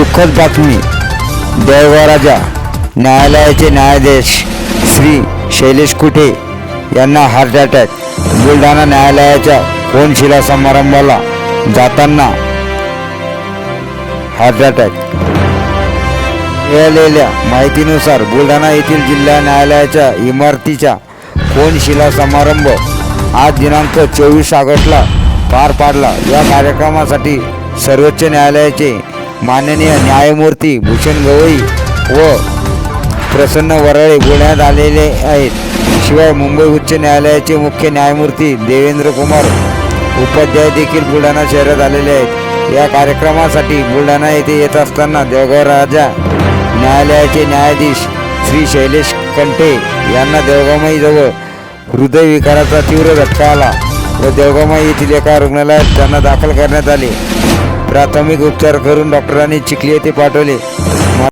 दुःखद बातमी. देवराजा न्यायालयाचे न्यायाधीश श्री शैलेश कुठे यांना हार्ट अटॅक बुलढाणा न्यायालयाच्या कोनशिला समारंभाला जाताना हार्ट अटॅक मिळालेल्या माहितीनुसार बुलढाणा येथील जिल्हा न्यायालयाच्या इमारतीच्या कोनशिला समारंभ आज दिनांक चोवीस ऑगस्टला पार पाडला. या कार्यक्रमासाठी सर्वोच्च न्यायालयाचे माननीय न्यायमूर्ती भूषण गवई व प्रसन्न वराळे बोलण्यात आलेले आहेत. शिवाय मुंबई उच्च न्यायालयाचे मुख्य न्यायमूर्ती देवेंद्र कुमार उपाध्याय देखील बुलढाणा शहरात आलेले आहेत. या कार्यक्रमासाठी बुलढाणा येथे येत असताना देवगाव राजा न्यायालयाचे न्यायाधीश श्री शैलेश कंठे यांना देवगावमाईजवळ हृदयविकाराचा तीव्र झटका आला व देवगावमाई येथील एका रुग्णालयात त्यांना दाखल करण्यात आले. प्राथमिक उपचार करून डॉक्टरांनी चिखली येथे पाठवले.